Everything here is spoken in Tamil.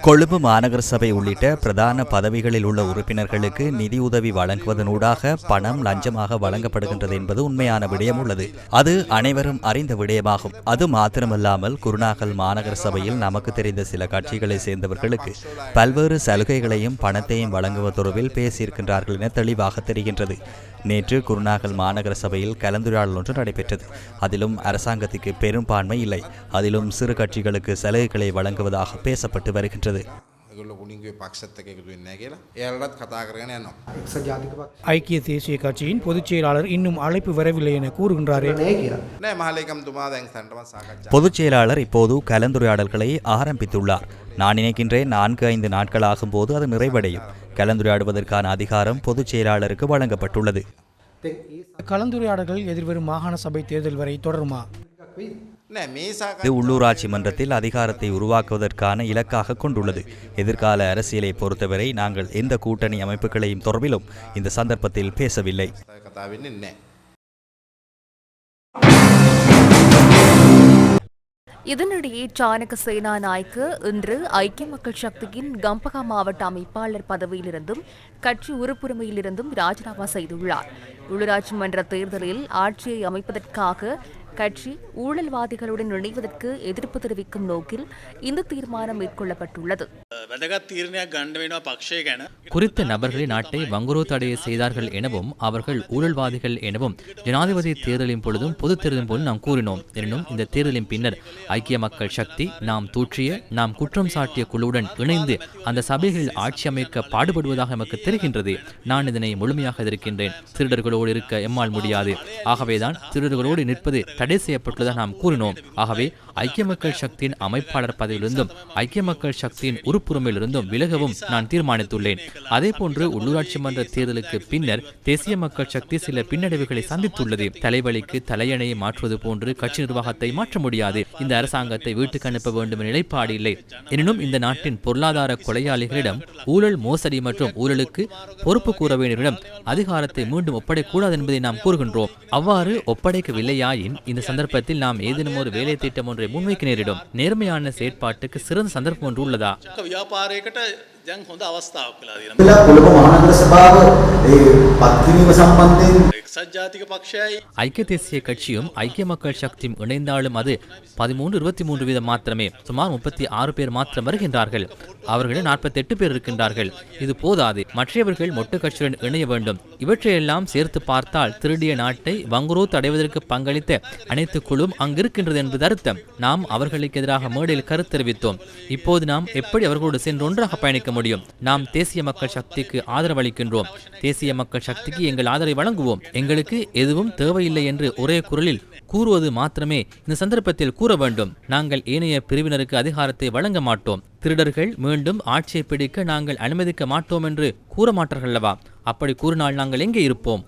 கொழும்பு மாநகர சபை உள்ளிட்ட பிரதான பதவிகளில் உள்ள உறுப்பினர்களுக்கு நிதியுதவி வழங்குவதனூடாக பணம் லஞ்சமாக வழங்கப்படுகின்றது என்பது உண்மையான விடயம் உள்ளது. அது அனைவரும் அறிந்த விடயமாகும். அது மாத்திரமல்லாமல் குருநாகல் மாநகர சபையில் நமக்கு தெரிந்த சில கட்சிகளை சேர்ந்தவர்களுக்கு பல்வேறு சலுகைகளையும் பணத்தையும் வழங்குவ வழங்குவதொருவில் பேசியிருக்கின்றார்கள் என தெளிவாக தெரிகின்றது. நேற்று குருநாகல் மாநகர சபையில் கலந்துரையாடல் ஒன்று நடைபெற்றது. அதிலும் அரசாங்கத்துக்கு பெரும்பான்மை இல்லை. அதிலும் சிறு கட்சிகளுக்கு சலுகைகளை வழங்குவதாக பேசப்பட்டு வருகின்றது. ஐக்கிய தேசிய கட்சியின் பொதுச் செயலாளர் இன்னும் அழைப்பு வரவில்லை என கூறுகின்றாரே. பொதுச் செயலாளர் இப்போது கலந்துரையாடல்களை ஆரம்பித்துள்ளார். நான் நினைக்கின்றேன் நான்கு ஐந்து நாட்கள் ஆகும்போது அது நிறைவடையும். கலந்துரையாடுவதற்கான அதிகாரம் பொதுச் செயலாளருக்கு வழங்கப்பட்டுள்ளது. கலந்துரையாடல்கள் எதிர்வரும் மாகாண சபை தேர்தல் வரை தொடருமா? இது உள்ளூராட்சி மன்றத்தில் அதிகாரத்தை உருவாக்குவதற்கான இலக்காக கொண்டுள்ளது. எதிர்கால அரசியலை பொறுத்தவரை நாங்கள் எந்த கூட்டணி அமைப்புகளையும் தொடர்பிலும் இந்த சந்தர்ப்பத்தில் பேசவில்லை. இதனிடையே சாணக சேனாநாயக்கு இன்று ஐக்கிய மக்கள் சக்தியின் கம்பகா மாவட்ட அமைப்பாளர் பதவியிலிருந்தும் கட்சி உறுப்புரிமையிலிருந்தும் ராஜினாமா செய்துள்ளார். உள்ளூராட்சி மன்ற தேர்தலில் ஆட்சியை அமைப்பதற்காக கட்சி ஊழல்வாதிகளுடன் இணைவதற்கு எதிர்ப்பு தெரிவிக்கும் நோக்கில் இந்த தீர்மானம் மேற்கொள்ளப்பட்டுள்ளது. குறித்த நபர்களை நாட்டை வங்குரோ தடைய செய்தார்கள் எனவும் அவர்கள் ஊழல்வாதிகள் எனவும் ஜனாதிபதி தேர்தலின் பொழுதும் பொது தேர்தலின் போது நாம் கூறினோம். எனினும் இந்த தேர்தலின் பின்னர் ஐக்கிய மக்கள் சக்தி நாம் தூற்றிய நாம் குற்றம் சாட்டிய குழுவுடன் இணைந்து அந்த சபைகளில் ஆட்சி அமைக்க பாடுபடுவதாக நமக்கு தெரிகின்றது. நான் இதனை முழுமையாக எதிர்க்கின்றேன். திருடர்களோடு இருக்க எம்மால் முடியாது. ஆகவேதான் திருடர்களோடு நிற்பது தடை செய்யப்பட்டுள்ளதாக நாம் கூறினோம். ஆகவே ஐக்கிய மக்கள் சக்தியின் அமைப்பாளர் பதவியிலிருந்தும் ஐக்கிய மக்கள் சக்தியின் உறுப்பு உறுப்புரிமையிலிருந்தும் விலகவும் நான் தீர்மானித்துள்ளேன். அதேபோன்று உள்ளூராட்சி மன்ற தேர்தலுக்கு பின்னர் தேசிய மக்கள் சக்தி சில பின்னடைவுகளை சந்தித்துள்ளது. தலைவலிக்கு தலையணையை மாற்றுவது போன்று கட்சி நிர்வாகத்தை மாற்ற முடியாது. இந்த அரசாங்கத்தை வீட்டுக்கு அனுப்ப வேண்டும் என்ற நிலைப்பாடு இல்லை. எனினும் இந்த நாட்டின் பொருளாதார கொலையாளிகளிடம் ஊழல் மோசடி மற்றும் ஊழலுக்கு பொறுப்பு கூற வேண்டியவரிடம் அதிகாரத்தை மீண்டும் ஒப்படைக்கூடாது என்பதை நாம் கூறுகின்றோம். அவ்வாறு ஒப்படைக்கவில்லையாயின் இந்த சந்தர்ப்பத்தில் நாம் ஏதேனும் ஒரு வேலை திட்டம் ஒன்றை முன்வைக்க நேரிடும். நேர்மையான செயற்பாட்டுக்கு சிறந்த சந்தர்ப்பம் ஒன்று உள்ளதா? ව්‍යාපාරයකට දැන් හොඳ අවස්ථාවක් වෙලා තියෙනවා. වෙලා කොළඹ මහනගර සභාව ඒ පත්කිරීම සම්බන්ධයෙන් ஐக்கிய தேசிய கட்சியும் ஐக்கிய மக்கள் சக்தியும் இணைந்தாலும் அது பதிமூன்று இருபத்தி மூன்று வீதம் மாத்திரமே சுமார் முப்பத்தி ஆறு பேர் மாத்திரம் வருகின்றார்கள். அவர்களில் நாற்பத்தி எட்டு பேர் இருக்கின்றார்கள். இது போதாது. மற்றவர்கள் மொட்டு கட்சியுடன் இணைய வேண்டும். இவற்றையெல்லாம் சேர்த்து பார்த்தால் திருடிய நாட்டை வங்குரோ தடைவதற்கு பங்களித்த அனைத்து குழுவும் அங்கிருக்கின்றது என்பது அர்த்தம். நாம் அவர்களுக்கு எதிராக மேடையில் கருத்து தெரிவித்தோம். இப்போது நாம் எப்படி அவர்களோடு சென்று ஒன்றாக பயணிக்க முடியும்? நாம் தேசிய மக்கள் சக்திக்கு ஆதரவளிக்கின்றோம். தேசிய மக்கள் சக்திக்கு எங்கள் ஆதரவை வழங்குவோம். எங்களுக்கு எதுவும் தேவையில்லை என்று ஒரே குரலில் கூறுவது மாத்திரமே இந்த சந்தர்ப்பத்தில் கூற வேண்டும். நாங்கள் ஏனைய பிரிவினருக்கு அதிகாரத்தை வழங்க மாட்டோம். திருடர்கள் மீண்டும் ஆட்சியை பிடிக்க நாங்கள் அனுமதிக்க மாட்டோம் என்று கூற மாட்டார்கள்லவா அப்படி கூறினால் நாங்கள் எங்கே இருப்போம்?